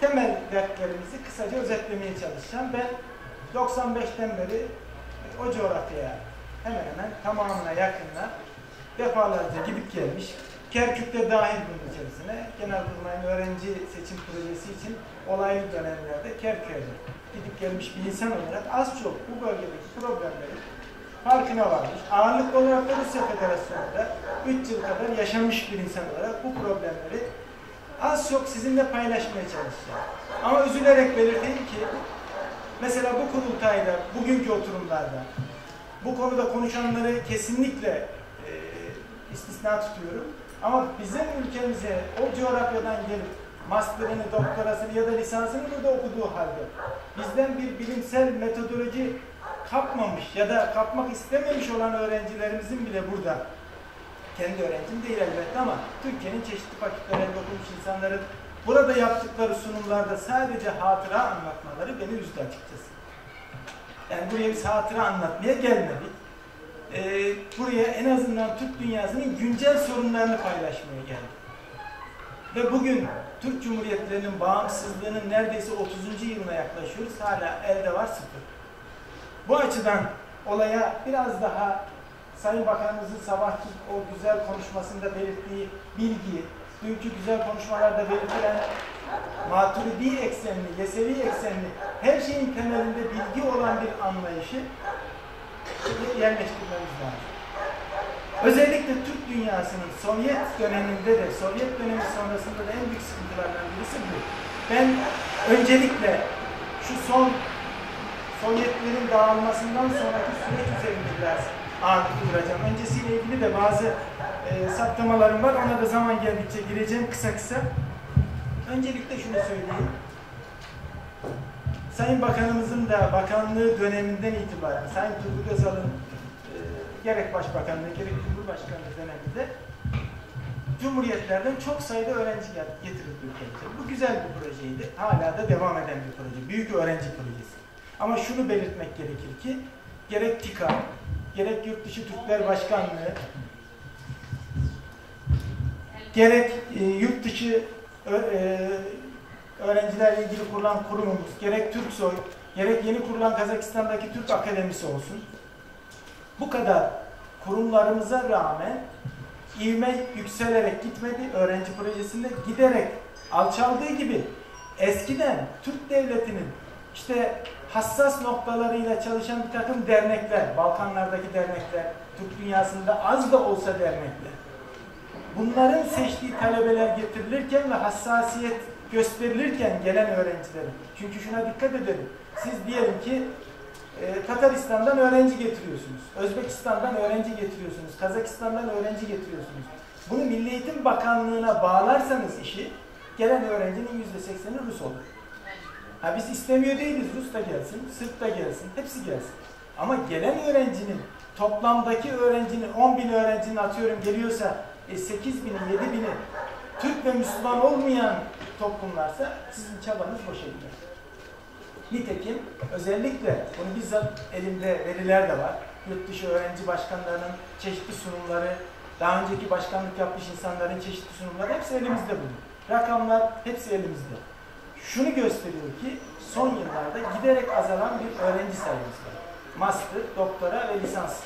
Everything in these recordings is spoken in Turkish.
temel dertlerimizi kısaca özetlemeye çalışacağım. Ben 95'ten beri e, o coğrafyaya hemen hemen tamamına yakınına defalarca gidip gelmiş. Kerkük'te dahil bunun içerisine Genelkurmay'ın öğrenci seçim projesi için olaylı dönemlerde Kerkük'e gidip gelmiş bir insan olarak az çok bu bölgedeki problemleri farkına varmış. Ağırlıklı olarak da Rusya Federasyonu'nda 3 yıl kadar yaşamış bir insan olarak bu problemleri az çok sizinle paylaşmaya çalışacağım. Ama üzülerek belirteyim ki mesela bu kurultayda, bugünkü oturumlarda bu konuda konuşanları kesinlikle e, istisna tutuyorum. Ama bizim ülkemize o coğrafyadan gelip master'ını, doktorasını ya da lisansını burada okuduğu halde bizden bir bilimsel metodoloji kapmamış ya da kapmak istememiş olan öğrencilerimizin bile burada kendi öğrencim değil elbette ama Türkiye'nin çeşitli fakültelerinde okumuş insanların burada yaptıkları sunumlarda sadece hatıra anlatmaları beni üzdü açıkçası. Yani buraya biz hatıra anlatmaya gelmedik. Ee, buraya en azından Türk dünyasının güncel sorunlarını paylaşmaya geldik. Ve bugün Türk Cumhuriyetlerinin bağımsızlığının neredeyse 30. yılına yaklaşıyoruz. Hala elde var sıfır. Bu açıdan olaya biraz daha Sayın Bakanımızın sabahki o güzel konuşmasında belirttiği bilgi, dünkü güzel konuşmalarda belirtilen maturidi eksenli, yesevi eksenli, her şeyin temelinde bilgi olan bir anlayışı yerleştirmemiz lazım. Özellikle Türk dünyasının Sovyet döneminde de, Sovyet dönemi sonrasında da en büyük sıkıntılardan birisi bu. Ben öncelikle şu son Sovyetlerin dağılmasından sonraki süreç üzerinde biraz ağırlık duracağım. Öncesiyle ilgili de bazı e, saptamalarım var. Ona da zaman geldikçe gireceğim kısa kısa. Öncelikle şunu söyleyeyim. Sayın Bakanımızın da bakanlığı döneminden itibaren Sayın Turgut Özal'ın e, gerek Başbakanlığı gerek Cumhurbaşkanlığı döneminde Cumhuriyetlerden çok sayıda öğrenci getirildi ülkemize. Bu güzel bir projeydi. Hala da devam eden bir proje. Büyük öğrenci projesi. Ama şunu belirtmek gerekir ki gerek TİKA, gerek Yurtdışı Türkler Başkanlığı, gerek e, yurt dışı e, öğrencilerle ilgili kurulan kurumumuz, gerek TÜRKSOY, gerek yeni kurulan Kazakistan'daki Türk Akademisi olsun. Bu kadar kurumlarımıza rağmen ivme yükselerek gitmedi. Öğrenci projesinde giderek alçaldığı gibi eskiden Türk devletinin işte hassas noktalarıyla çalışan bir takım dernekler, Balkanlardaki dernekler, Türk dünyasında az da olsa dernekler. Bunların seçtiği talebeler getirilirken ve hassasiyet gösterilirken gelen öğrencilerin. Çünkü şuna dikkat edelim. Siz diyelim ki e, Tataristan'dan öğrenci getiriyorsunuz. Özbekistan'dan öğrenci getiriyorsunuz. Kazakistan'dan öğrenci getiriyorsunuz. Bunu Milli Eğitim Bakanlığı'na bağlarsanız işi gelen öğrencinin yüzde sekseni Rus olur. Ha biz istemiyor değiliz. Rus da gelsin, Sırp da gelsin, hepsi gelsin. Ama gelen öğrencinin, toplamdaki öğrencinin, 10 bin öğrencinin atıyorum geliyorsa e, 8 bini, 7 bini Türk ve Müslüman olmayan toplumlarsa sizin çabanız boşa gider. Nitekim özellikle bunu bizzat elimde veriler de var. Yurt dışı öğrenci başkanlarının çeşitli sunumları, daha önceki başkanlık yapmış insanların çeşitli sunumları hepsi elimizde bunun. Rakamlar hepsi elimizde şunu gösteriyor ki son yıllarda giderek azalan bir öğrenci sayımız var. Master, doktora ve lisans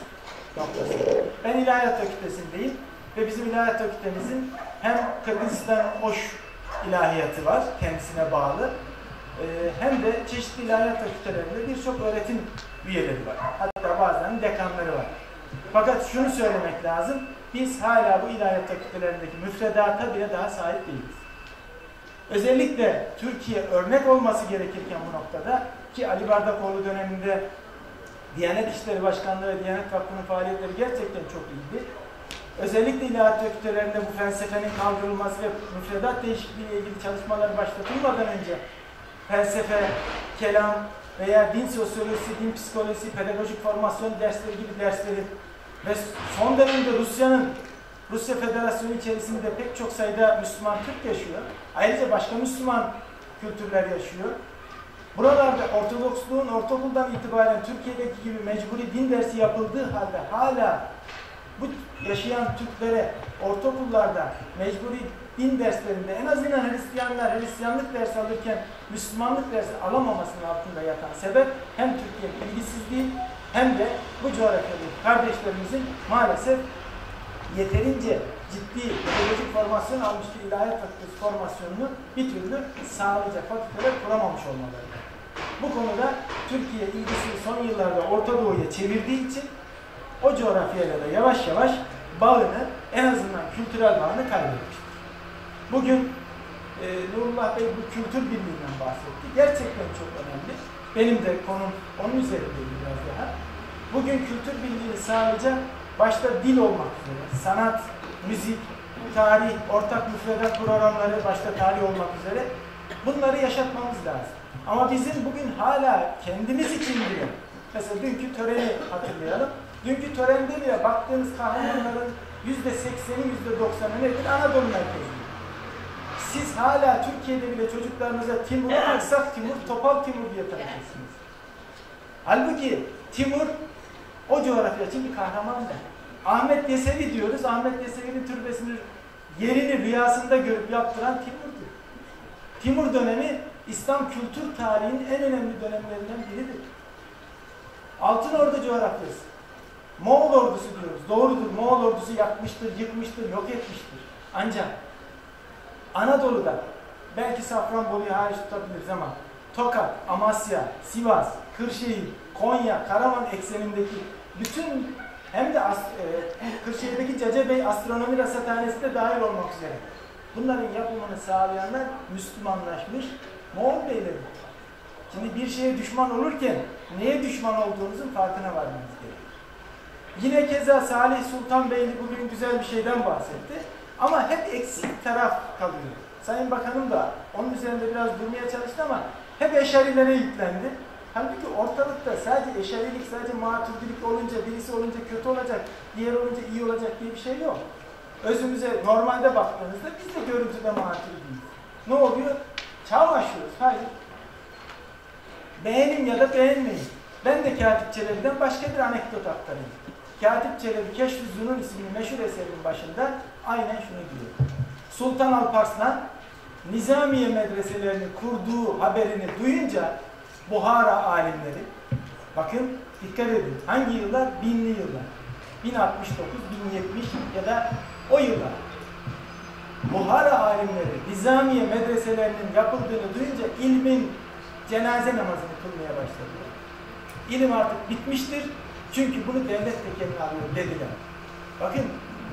noktası. Ben ilahiyat fakültesindeyim ve bizim ilahiyat fakültemizin hem Kırgızistan Oş ilahiyatı var, kendisine bağlı, e, hem de çeşitli ilahiyat fakültelerinde birçok öğretim üyeleri var. Hatta bazen dekanları var. Fakat şunu söylemek lazım, biz hala bu ilahiyat fakültelerindeki müfredata bile daha sahip değiliz. Özellikle Türkiye örnek olması gerekirken bu noktada ki Ali Bardakoğlu döneminde Diyanet İşleri Başkanlığı ve Diyanet Vakfı'nın faaliyetleri gerçekten çok iyiydi. Özellikle ilahiyat fakültelerinde bu felsefenin kaldırılması ve müfredat değişikliği ile ilgili çalışmalar başlatılmadan önce felsefe, kelam veya din sosyolojisi, din psikolojisi, pedagojik formasyon dersleri gibi dersleri ve son dönemde Rusya'nın Rusya Federasyonu içerisinde pek çok sayıda Müslüman Türk yaşıyor. Ayrıca başka Müslüman kültürler yaşıyor. Buralarda Ortodoksluğun ortaokuldan itibaren Türkiye'deki gibi mecburi din dersi yapıldığı halde hala bu yaşayan Türklere ortaokullarda mecburi din derslerinde en azından Hristiyanlar Hristiyanlık dersi alırken Müslümanlık dersi alamamasının altında yatan sebep hem Türkiye'nin ilgisizliği hem de bu coğrafyadaki kardeşlerimizin maalesef yeterince ciddi pedagojik formasyon almış bir ilahiyat fakültesi formasyonunu bir türlü sağlayacak fakülteler kuramamış olmaları. Bu konuda Türkiye ilgisini son yıllarda Orta Doğu'ya çevirdiği için o coğrafyayla da yavaş yavaş bağını, en azından kültürel bağını kaybetmiştir. Bugün e, Nurullah Bey bu kültür birliğinden bahsetti. Gerçekten çok önemli. Benim de konum onun üzerindeydi biraz daha. Bugün kültür birliğini sağlayacak başta dil olmak üzere, sanat, müzik, tarih, ortak müfredat programları başta tarih olmak üzere bunları yaşatmamız lazım. Ama bizim bugün hala kendimiz için bile, mesela dünkü töreni hatırlayalım. Dünkü törende bile baktığınız kahramanların yüzde sekseni, yüzde doksanı nedir? Anadolu merkezli. Siz hala Türkiye'de bile çocuklarınıza Timur, Aksak Timur, Topal Timur diye tanıtırsınız. Halbuki Timur o coğrafya için bir kahramandır. Ahmet Yesevi diyoruz. Ahmet Yesevi'nin türbesini yerini rüyasında görüp yaptıran Timur'dur. Timur dönemi İslam kültür tarihinin en önemli dönemlerinden biridir. Altın Ordu coğrafyası. Moğol ordusu diyoruz. Doğrudur. Moğol ordusu yakmıştır, yıkmıştır, yok etmiştir. Ancak Anadolu'da belki Safranbolu'yu hariç tutabiliriz ama Tokat, Amasya, Sivas, Kırşehir, Konya, Karaman eksenindeki bütün hem de e, Kırşehir'deki Cece Bey Astronomi Rasathanesi de dahil olmak üzere. Bunların yapımını sağlayanlar Müslümanlaşmış Moğol beyleri. Şimdi bir şeye düşman olurken neye düşman olduğunuzun farkına varmanız gerekiyor. Yine keza Salih Sultan Beyli bugün güzel bir şeyden bahsetti. Ama hep eksik taraf kalıyor. Sayın Bakanım da onun üzerinde biraz durmaya çalıştı ama hep eşarilere yüklendi. Halbuki ortalıkta sadece eşarilik, sadece maturidilik olunca, birisi olunca kötü olacak, diğer olunca iyi olacak diye bir şey yok. Özümüze normalde baktığınızda biz de görüntüde maturidiyiz. Ne oluyor? Çağlaşıyoruz. Hayır. Beğenin ya da beğenmeyin. Ben de Katip Çelebi'den başka bir anekdot aktarayım. Katip Çelebi Keşf-i Zunun isimli meşhur eserin başında aynen şunu diyor. Sultan Alparslan Nizamiye medreselerini kurduğu haberini duyunca Buhara alimleri, bakın dikkat edin, hangi yıllar? Binli yıllar. 1069, 1070 ya da o yıllar. Buhara alimleri Nizamiye medreselerinin yapıldığını duyunca ilmin cenaze namazını kılmaya başladılar. İlim artık bitmiştir. Çünkü bunu devlet tekelini alıyor dediler. Bakın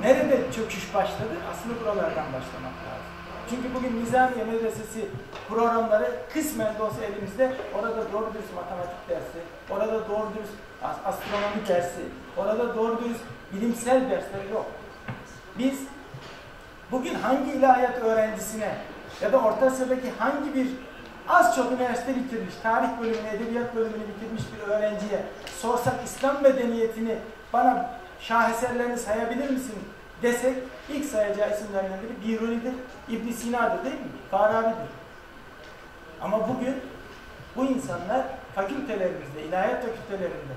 nerede çöküş başladı? Aslında buralardan başlamak lazım. Çünkü bugün Nizamiye Medresesi programları kısmen de olsa elimizde. Orada doğru dürüst matematik dersi, orada doğru dürüst astronomi dersi, orada doğru dürüst bilimsel dersler yok. Biz bugün hangi ilahiyat öğrencisine ya da Orta Asya'daki hangi bir az çok üniversite bitirmiş, tarih bölümünü, edebiyat bölümünü bitirmiş bir öğrenciye sorsak İslam medeniyetini bana şaheserlerini sayabilir misin desek ilk sayacağı isimlerden biri Biruni'dir, ibn Sina'dır değil mi? Farabi'dir. Ama bugün bu insanlar fakültelerimizde, ilahiyat fakültelerinde,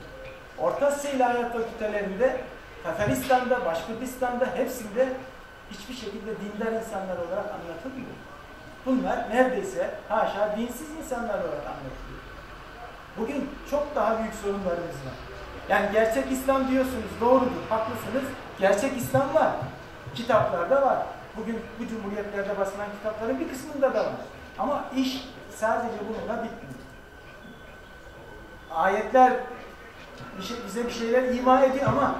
Orta Asya ilahiyat fakültelerinde, Tataristan'da, Başkürtistan'da hepsinde hiçbir şekilde dindar insanlar olarak anlatılmıyor. Bunlar neredeyse haşa dinsiz insanlar olarak anlatılıyor. Bugün çok daha büyük sorunlarımız var. Yani gerçek İslam diyorsunuz, doğrudur, haklısınız. Gerçek İslam var. Kitaplarda var. Bugün bu cumhuriyetlerde basılan kitapların bir kısmında da var. Ama iş sadece bununla bitmiyor. Ayetler bize bir şeyler ima ediyor ama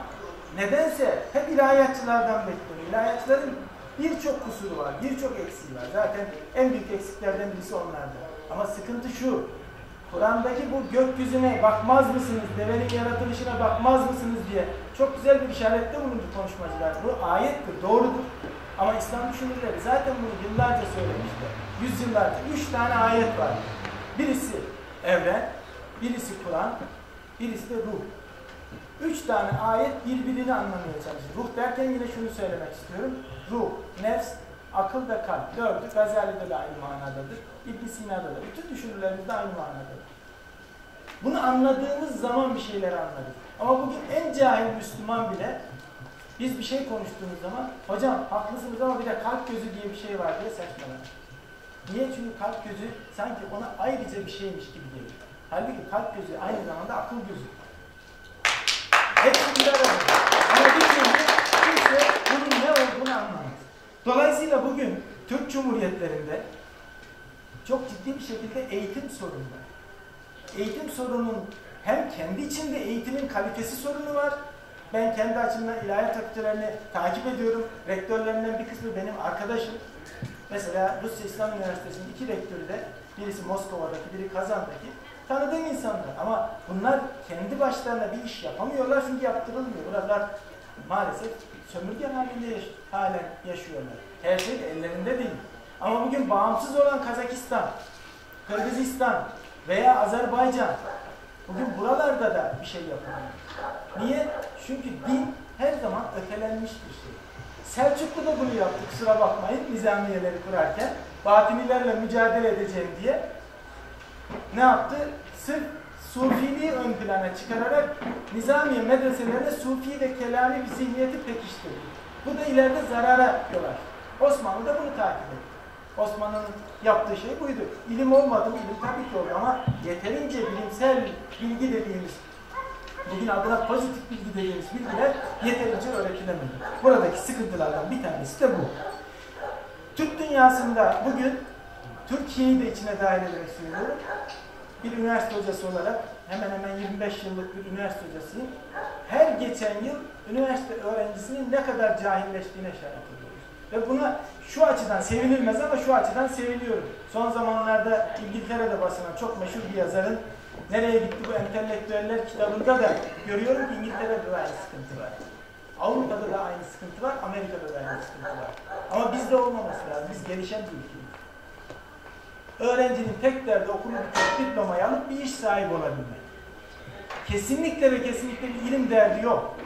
nedense hep ilahiyatçılardan bekleniyor. İlahiyatçıların birçok kusuru var, birçok eksiği var. Zaten en büyük eksiklerden birisi onlarda. Ama sıkıntı şu, Kur'an'daki bu gökyüzüne bakmaz mısınız, devenin yaratılışına bakmaz mısınız diye çok güzel bir işarette bulundu konuşmacılar. Bu ayettir, doğrudur. Ama İslam düşünürleri zaten bunu yıllarca söylemişler. Yüzyıllarca. Üç tane ayet var. Birisi evren, birisi Kur'an, birisi de ruh. Üç tane ayet birbirini anlamaya çalışıyor. Ruh derken yine şunu söylemek istiyorum. Ruh, nefs, akıl ve kalp. Dördü Gazali'de de aynı manadadır. İbn Sina'da da. Bütün düşünürlerimizde aynı manadadır. Bunu anladığımız zaman bir şeyler anlarız. Ama bugün en cahil Müslüman bile Biz bir şey konuştuğumuz zaman hocam haklısınız ama bir de kalp gözü diye bir şey var diye saçmalar. Niye? Çünkü kalp gözü sanki ona ayrıca bir şeymiş gibi geliyor. Halbuki kalp gözü aynı zamanda akıl gözü. Hepsi bir arada. Ama bir türlü kimse bunun ne olduğunu anlamaz. Dolayısıyla bugün Türk Cumhuriyetlerinde çok ciddi bir şekilde eğitim sorunu var. Eğitim sorunun hem kendi içinde eğitimin kalitesi sorunu var. Ben kendi açımdan ilahiyat fakültelerini takip ediyorum. Rektörlerinden bir kısmı benim arkadaşım. Mesela Rusya İslam Üniversitesi'nin iki rektörü de birisi Moskova'daki, biri Kazan'daki tanıdığım insanlar. Ama bunlar kendi başlarına bir iş yapamıyorlar çünkü yaptırılmıyor. Buralar maalesef sömürge halinde yaş halen yaşıyorlar. Her şey de ellerinde değil. Ama bugün bağımsız olan Kazakistan, Kırgızistan veya Azerbaycan bugün buralarda da bir şey yapamıyor. Niye? Çünkü din her zaman ötelenmiş bir şey. Selçuklu da bunu yaptı kusura bakmayın nizamiyeleri kurarken. Batinilerle mücadele edeceğim diye. Ne yaptı? Sırf Sufiliği ön plana çıkararak Nizamiye medreselerine Sufi ve kelami bir zihniyeti pekiştirdi. Bu da ileride zarara yol. Osmanlı da bunu takip etti. Osmanlı'nın yaptığı şey buydu. İlim olmadı mı? İlim tabii ki oldu ama yeterince bilimsel bilgi dediğimiz bugün adına pozitif bilgi dediğimiz bilgiler yeterince öğretilemedi. Buradaki sıkıntılardan bir tanesi de bu. Türk dünyasında bugün Türkiye'yi de içine dahil ederek söylüyorum. Bir üniversite hocası olarak hemen hemen 25 yıllık bir üniversite hocasıyım. Her geçen yıl üniversite öğrencisinin ne kadar cahilleştiğine şahit oluyoruz. Ve buna şu açıdan sevinilmez ama şu açıdan seviliyorum. Son zamanlarda İngiltere'de basılan çok meşhur bir yazarın Nereye gitti bu entelektüeller kitabında da görüyorum ki İngiltere'de de aynı sıkıntı var. Avrupa'da da aynı sıkıntı var, Amerika'da da aynı sıkıntı var. Ama bizde olmaması lazım. Biz gelişen bir ülkeyiz. Öğrencinin tek derdi okulu bitirip diplomayı alıp bir iş sahibi olabilmek. Kesinlikle ve kesinlikle bir ilim derdi yok.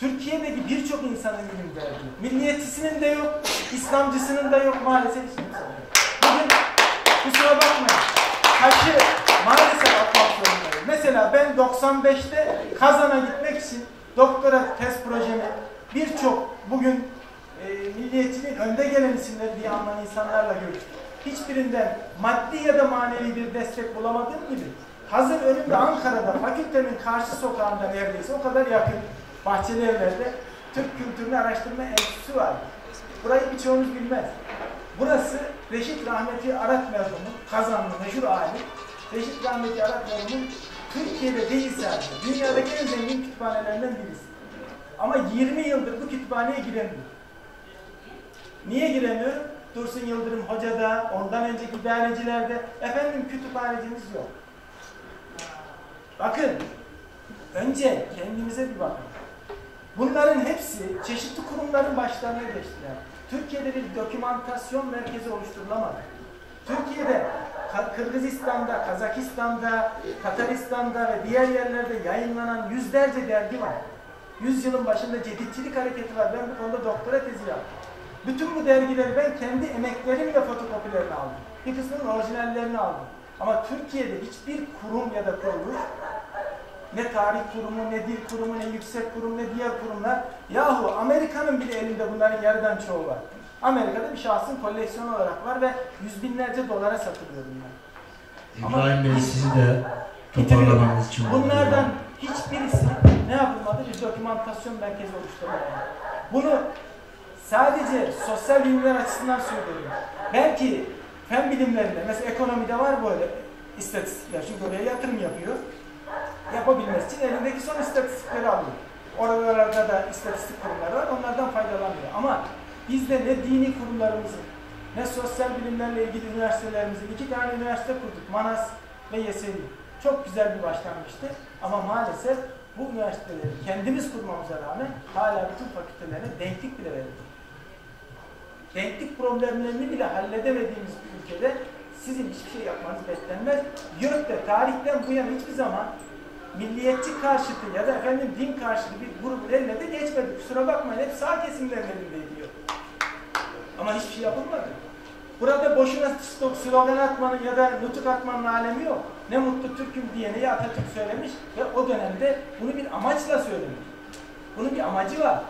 Türkiye'deki birçok insanın ilim derdi yok. Milliyetçisinin de yok, İslamcısının da yok maalesef hiç kimse. Bugün kusura bakmayın, taşı maalesef atmak zorundayım. Mesela ben 95'te Kazan'a gitmek için doktora tez projemi birçok bugün e, milliyetçiliğin önde gelen isimleri diye anlanan insanlarla görüştüm. Hiçbirinden maddi ya da manevi bir destek bulamadığım gibi hazır önümde Ankara'da fakültemin karşı sokağında neredeyse o kadar yakın Bahçeli Evler'de Türk Kültürünü Araştırma Enstitüsü var. Burayı birçoğunuz bilmez. Burası Reşit Rahmeti Arat merhumu, Kazanlı meşhur alim. Reşit Rahmeti Arat merhumun Türkiye'de değil sadece, dünyadaki en zengin kütüphanelerinden birisi. Ama 20 yıldır bu kütüphaneye giremiyor. Niye giremiyorum? Dursun Yıldırım Hoca'da, ondan önceki idarecilerde, efendim kütüphanecimiz yok. Bakın, önce kendimize bir bakın. Bunların hepsi çeşitli kurumların başlarına geçtiler. Türkiye'de bir dokümantasyon merkezi oluşturulamadı. Türkiye'de Kırgızistan'da, Kazakistan'da, Tataristan'da ve diğer yerlerde yayınlanan yüzlerce dergi var. Yüzyılın başında ceditçilik hareketi var. Ben bu konuda doktora tezi yaptım. Bütün bu dergileri ben kendi emeklerimle fotokopilerini aldım. Bir kısmının orijinallerini aldım. Ama Türkiye'de hiçbir kurum ya da kuruluş ne tarih kurumu, ne dil kurumu, ne yüksek kurum, ne diğer kurumlar. Yahu Amerika'nın bile elinde bunların yarıdan çoğu var. Amerika'da bir şahsın koleksiyonu olarak var ve yüz binlerce dolara satılıyor bunlar. İbrahim Bey sizi de toparlamanız için. Bunlardan hiçbirisi ne yapılmadı? Bir dokümantasyon merkezi oluşturulmadı. Bunu sadece sosyal bilimler açısından söylüyorum. Belki fen bilimlerinde, mesela ekonomide var böyle istatistikler. Çünkü oraya yatırım yapıyor. Yapabilmesi için elindeki son istatistikleri alıyor. Oralarda da istatistik kurumları var, onlardan faydalanıyor. Ama bizde ne dini kurumlarımızın, ne sosyal bilimlerle ilgili üniversitelerimizin, iki tane üniversite kurduk, Manas ve Yesevi. Çok güzel bir başlangıçtı ama maalesef bu üniversiteleri kendimiz kurmamıza rağmen hala bütün fakültelerine denklik bile verildi. Denklik problemlerini bile halledemediğimiz bir ülkede sizin hiçbir şey yapmanız beklenmez. YÖK'te tarihten bu yana hiçbir zaman milliyetçi karşıtı ya da efendim din karşıtı bir grubun eline de geçmedi. Kusura bakmayın hep sağ kesimlerin elinde diyor. Ama hiçbir şey yapılmadı. Burada boşuna slogan atmanın ya da nutuk atmanın alemi yok. Ne mutlu Türk'üm diyeni Atatürk söylemiş ve o dönemde bunu bir amaçla söylemiş. Bunun bir amacı var.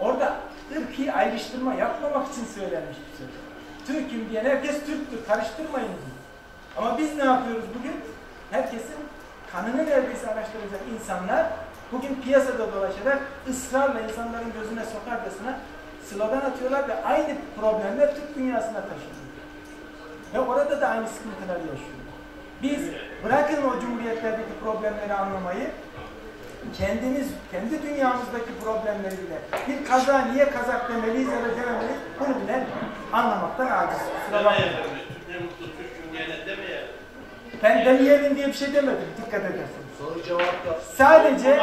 Orada ırkı ayrıştırma yapmamak için söylenmiş bir söz. Türk'üm diyen herkes Türktür, karıştırmayın diyor. Ama biz ne yapıyoruz bugün? Herkesin kanını neredeyse araştıracak insanlar bugün piyasada dolaşarak ısrarla insanların gözüne sokarcasına slogan atıyorlar ve aynı problemler Türk dünyasına taşınıyor. Ve orada da aynı sıkıntıları yaşıyorlar. Biz bırakın o cumhuriyetlerdeki problemleri anlamayı, kendimiz, kendi dünyamızdaki problemleri bile bir kaza niye kazak demeliyiz ya da dememeliyiz bunu bile anlamaktan aciz. Kusura bakmayın. Ben demeyelim diye bir şey demedim. Dikkat edersiniz. Soru cevap da Sadece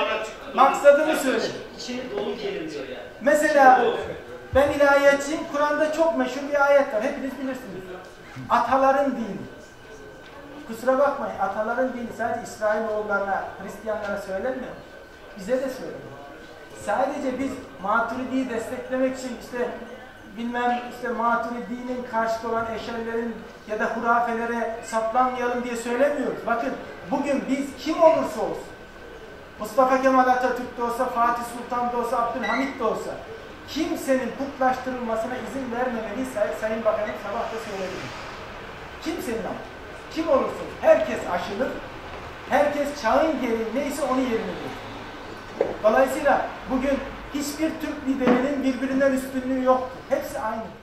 maksadını söyledim. içeri dolu gelmiyor yani. Mesela ben ilahiyatçıyım. Kur'an'da çok meşhur bir ayet var. Hepiniz bilirsiniz. Ataların dini. Kusura bakmayın. Ataların dini sadece İsrailoğullarına, Hristiyanlara söylenmiyor. Bize de söyleniyor. Sadece biz Maturidi'yi desteklemek için işte bilmem işte Maturidi'nin karşıtı olan eşerlerin ya da hurafelere saplanmayalım diye söylemiyoruz. Bakın bugün biz kim olursa olsun Mustafa Kemal Atatürk de olsa, Fatih Sultan da olsa, Abdülhamit de olsa kimsenin putlaştırılmasına izin vermemeli Say- Sayın Bakanım sabah da söyledi. Kimsenin ama. Kim olursa. Herkes aşılır. Herkes çağın gereği neyse onu yerine getirir. Dolayısıyla bugün hiçbir Türk liderinin birbirinden üstünlüğü yoktur. Hepsi aynı.